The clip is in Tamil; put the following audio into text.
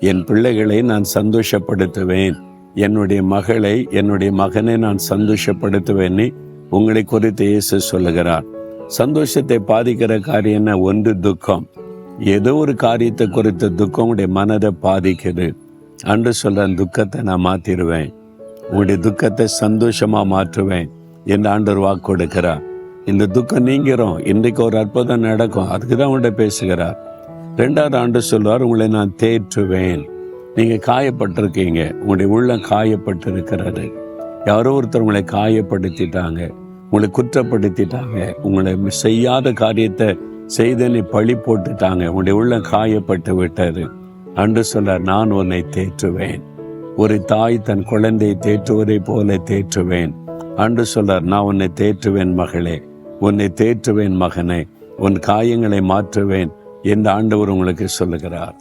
என் பிள்ளைகளை நான் சந்தோஷப்படுத்துவேன். என்னுடைய மகளை என்னுடைய மகனை நான் சந்தோஷப்படுத்துவேன்னு உங்களை குறித்து இயேசு சொல்லுகிறார். சந்தோஷத்தை பாதிக்கிற காரியம் என்ன? ஒன்று துக்கம். ஏதோ ஒரு காரியத்தை குறித்த துக்கம் உடைய மனதை பாதிக்குது. அன்று சொல்ற துக்கத்தை நான் மாற்றிடுவேன் உங்களுடைய துக்கத்தை சந்தோஷமா மாற்றுவேன் என்று ஆண்டவர் வாக்கு கொடுக்கிறார். இந்த துக்கம் நீங்கிறோம். இன்றைக்கு ஒரு அற்புதம் நடக்கும். அதுக்கு தான் உங்கள்கிட்ட பேசுகிறார். ரெண்டாவது ஆண்டு சொல்வார் உங்களை நான் தேற்றுவேன். நீங்கள் காயப்பட்டிருக்கீங்க. உங்களுடைய உள்ளம் காயப்பட்டு இருக்கிறது யாரோ ஒருத்தர் உங்களை காயப்படுத்திட்டாங்க. உங்களை குற்றப்படுத்திட்டாங்க. உங்களை செய்யாத காரியத்தை செய்தனை பழி போட்டுட்டாங்க. உங்களுடைய உள்ளம் காயப்பட்டு விட்டது. அன்று சொல்ல நான் உன்னை தேற்றுவேன். ஒரு தாய் தன் குழந்தையை தேற்றுவதை போல தேற்றுவேன். அன்று சொல்லார் நான் உன்னை தேற்றுவேன் மகளே. உன்னை தேற்றுவேன் மகனே. உன் காயங்களை மாற்றுவேன். என்று ஆண்டவர் உங்களுக்கு சொல்லுகிறார்.